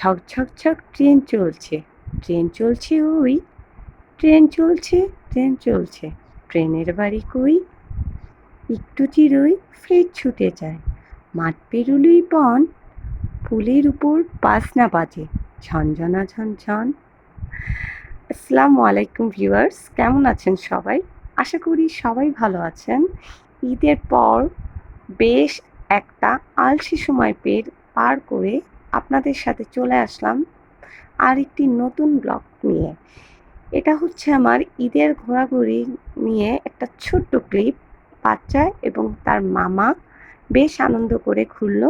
ছক ছক ছক ট্রেন চলছে। ট্রেন চলছে ওই। ট্রেন চলছে ট্রেন চলছে। ট্রেনের বাড়ি কই? একটু চিরই ফের ছুটে যায়। মাঠ পেরুলুই বন। ফুলের উপর বাসনা বাজে। ঝনঝনা ঝনঝন আসসালামু আলাইকুম ভিউয়ার্স, কেমন আছেন সবাই? আশা করি সবাই ভালো আছেন। ঈদের পর বেশ একটা আলসি সময় পের পার করে আপনাদের সাথে চলে আসলাম আর একটি নতুন ব্লগ নিয়ে। এটা হচ্ছে আমার ঈদের ঘোরাঘুরি নিয়ে একটা ছোট্ট ক্লিপ। বাচ্চা এবং তার মামা বেশ আনন্দ করে ঘুরলো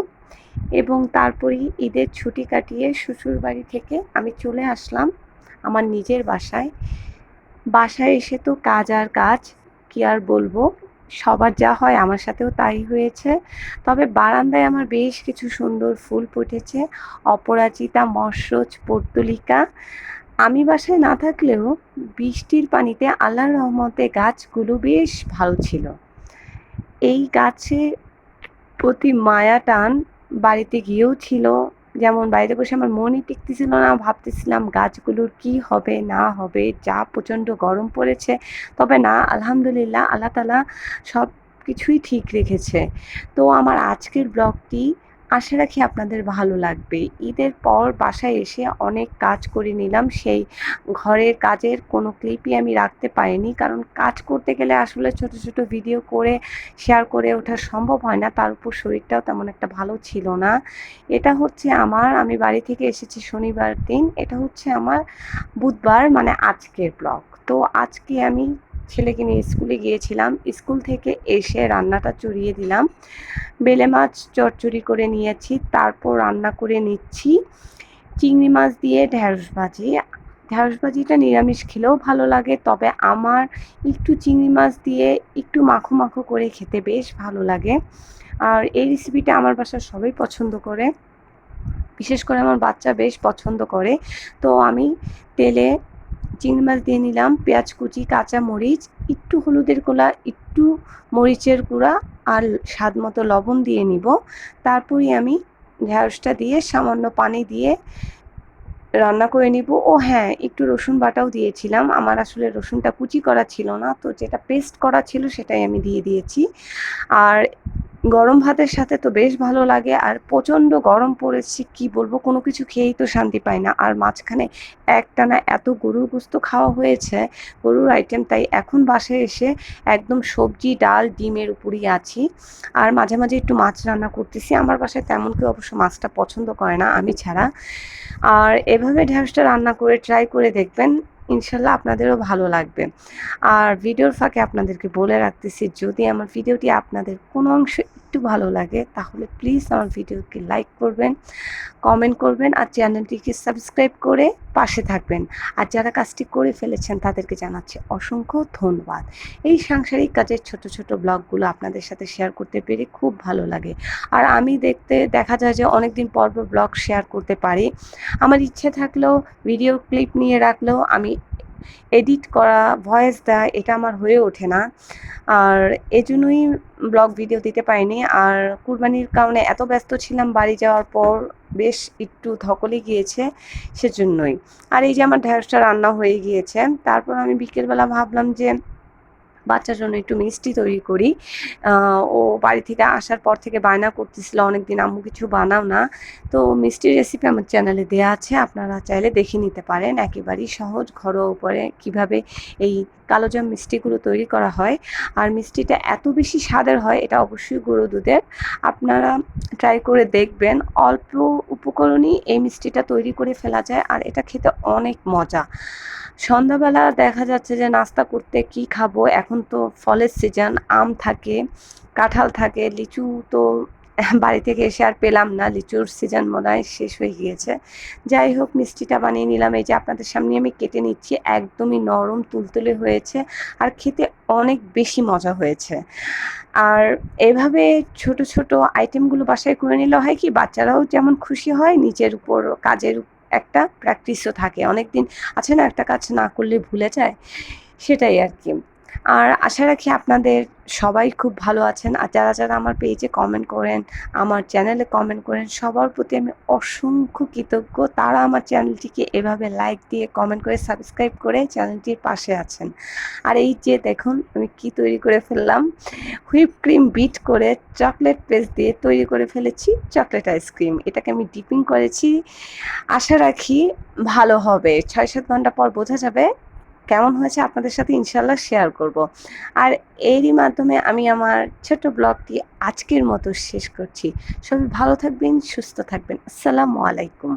এবং তারপরেই ঈদের ছুটি কাটিয়ে শ্বশুর বাড়ি থেকে আমি চলে আসলাম আমার নিজের বাসায়। বাসায় এসে তো কাজ আর কাজ, কি আর বলব? সবার যা হয় আমার সাথেও তাই হয়েছে। তবে বারান্দায় আমার বেশ কিছু সুন্দর ফুল ফুটেছে। অপরাজিতা মৎস্যজ পর্তুলিকা। আমি বাসায় না থাকলেও বৃষ্টির পানিতে আল্লাহর রহমতে গাছগুলো বেশ ভালো ছিল। এই গাছে প্রতি মায়া টান বাড়িতে গিয়েও ছিল। যেমন বাড়িতে বসে আমার মনই টিকতেছিল না, ভাবতেছিলাম গাছগুলোর কি হবে, না হবে, যা প্রচণ্ড গরম পড়েছে। তবে না, আলহামদুলিল্লাহ, আল্লাহ তালা সব কিছুই ঠিক রেখেছে। তো আমার আজকের ব্লগটি আশা রাখি আপনাদের ভালো লাগবে। ঈদের পর বাসায় এসে অনেক কাজ করে নিলাম। সেই ঘরের কাজের কোনো ক্লিপই আমি রাখতে পারিনি। কারণ কাজ করতে গেলে আসলে ছোট ছোট ভিডিও করে শেয়ার করে ওঠা সম্ভব হয় না। তার উপর শরীরটাও তেমন একটা ভালো ছিল না। এটা হচ্ছে আমার, আমি বাড়ি থেকে এসেছি শনিবার দিন। এটা হচ্ছে আমার বুধবার মানে আজকের ব্লগ তো আজকে আমি ছেলেকে নিয়ে স্কুলে গিয়েছিলাম। স্কুল থেকে এসে রান্নাটা চড়িয়ে দিলাম। বেলে মাছ চচ্চড়ি করে নিয়েছি, তারপর রান্না করে নিচ্ছি। চিংড়ি মাছ দিয়ে ঢ্যাঁড়স ভাজি। ঢ্যাঁড়স ভাজিটা নিরামিষ খেলেও ভালো লাগে, তবে আমার একটু চিংড়ি মাছ দিয়ে একটু মাখো মাখো করে খেতে বেশ ভালো লাগে। আর এই রেসিপিটা আমার বাসার সবাই পছন্দ করে। বিশেষ করে আমার বাচ্চা বেশ পছন্দ করে। তো আমি তেলে চিংড়ি মাছ দিয়ে নিলাম, পেঁয়াজ কুচি, কাঁচা মরিচ, একটু হলুদের কোলা একটু মরিচের গুঁড়া আর স্বাদ মতো লবণ দিয়ে নিব। তারপরে আমি ঢ্যাঁড়সটা দিয়ে সামান্য পানি দিয়ে রান্না করে নিব। ও হ্যাঁ একটু রসুন বাটাও দিয়েছিলাম। আমার আসলে রসুনটা কুচি করা ছিল না, তো যেটা পেস্ট করা ছিল সেটাই আমি দিয়ে দিয়েছি। আর গরম ভাতের সাথে তো বেশ ভালো লাগে। আর প্রচণ্ড গরম পড়েছে, কি বলব? কোনো কিছু খেয়েই তো শান্তি পাই না। আর মাঝখানে একটানা এত গরুর গোস্ত খাওয়া হয়েছে, গরুর আইটেম তাই এখন বাসায় এসে একদম সবজি, ডাল, ডিমের উপরই আছি। আর মাঝে মাঝে একটু মাছ রান্না করতেছি। আমার বাসায় তেমন কেউ অবশ্য মাছটা পছন্দ করে না, আমি ছাড়া। আর এভাবে ঢ্যাঁড়সটা রান্না করে ট্রাই করে দেখবেন ইনশাল্লাহ আপনাদেরও ভালো লাগবে। আর ভিডিওর ফাঁকে আপনাদেরকে বলে রাখতেছি, যদি আমার ভিডিওটি আপনাদের কোনো অংশ একটু ভালো লাগে, তাহলে প্লিজ আমার ভিডিওকে লাইক করবেন কমেন্ট করবেন আর চ্যানেলটিকে সাবস্ক্রাইব করে পাশে থাকবেন। আর যারা কাজটি করে ফেলেছেন তাদেরকে জানাচ্ছি অসংখ্য ধন্যবাদ। এই সাংসারিক কাজের ছোট ছোট ব্লগগুলো আপনাদের সাথে শেয়ার করতে পেরে খুব ভালো লাগে। আর আমি দেখতে, দেখা যায় যে অনেকদিন পর পর ব্লগ শেয়ার করতে পারি। আমার ইচ্ছে থাকলেও ভিডিও ক্লিপ নিয়ে রাখলেও আমি এডিট করা, ভয়েস দেয়, এটা আমার হয়ে ওঠে না। আর এজন্যই ব্লগ ভিডিও দিতে পারিনি। আর কুরবানির কারণে এত ব্যস্ত ছিলাম বাড়ি যাওয়ার পর, বেশ একটু ধকলে গিয়েছে সেজন্যই। আর এই যে আমার ঢ্যাঁড়সটা রান্না হয়ে গিয়েছে, তারপর আমি বিকেলবেলা ভাবলাম যে বাচ্চার জন্য একটু মিষ্টি তৈরি করি। ও বাড়ি থেকে আসার পর থেকে বায়না করতেছিল, অনেকদিন আম্মু কিছু বানাও না। তো মিষ্টির রেসিপি আমার চ্যানেলে দেওয়া আছে, আপনারা চাইলে দেখে নিতে পারেন। একেবারেই সহজ, ঘরোয়া উপরে কীভাবে এই কালোজাম মিষ্টিগুলো তৈরি করা হয়। আর মিষ্টিটা এত বেশি স্বাদের হয়, এটা অবশ্যই গরু দুধের। আপনারা ট্রাই করে দেখবেন, অল্প উপকরণই এই মিষ্টিটা তৈরি করে ফেলা যায়, আর এটা খেতে অনেক মজা। সন্ধ্যাবেলা দেখা যাচ্ছে যে নাস্তা করতে কি খাব? এখন তো ফলের সিজন আম থাকে, কাঁঠাল থাকে, লিচু তো বাড়ি থেকে এসে আর পেলাম না। লিচুর সিজন মনে হয় শেষ হয়ে গিয়েছে। যাই হোক, মিষ্টিটা বানিয়ে নিলাম। এই যে আপনাদের সামনে আমি কেটে নিচ্ছি, একদমই নরম, তুলতুলে হয়েছে আর খেতে অনেক বেশি মজা হয়েছে। আর এভাবে ছোট ছোট আইটেমগুলো বাসায় করে নিলে হয় কি, বাচ্চারাও যেমন খুশি হয়, নিজের উপর, কাজের একটা প্র্যাকটিসও থাকে। অনেক দিন আছে না, একটা কাজ না করলে ভুলে যায়, সেটাই আর কি। আর আশা রাখি আপনাদের সবাই খুব ভালো আছেন। আর যারা যারা আমার পেজে কমেন্ট করেন, আমার চ্যানেলে কমেন্ট করেন, সবার প্রতি আমি অসংখ্য কৃতজ্ঞ। তারা আমার চ্যানেলটিকে এভাবে লাইক দিয়ে কমেন্ট করে সাবস্ক্রাইব করে চ্যানেলটির পাশে আছেন। আর এই যে দেখুন, আমি কি তৈরি করে ফেললাম। হুইপ ক্রিম বিট করে চকলেট পেস্ট দিয়ে তৈরি করে ফেলেছি চকলেট আইসক্রিম এটাকে আমি ডিপিং করেছি। আশা রাখি ভালো হবে। ছয় সাত ঘণ্টা পর বোঝা যাবে কেমন হয়েছে আপনাদের সাথে ইনশাল্লাহ শেয়ার করব। আর এরই মাধ্যমে আমি আমার ছোট ব্লগটি আজকের মতো শেষ করছি। সবাই ভালো থাকবেন, সুস্থ থাকবেন। আসসালামু আলাইকুম।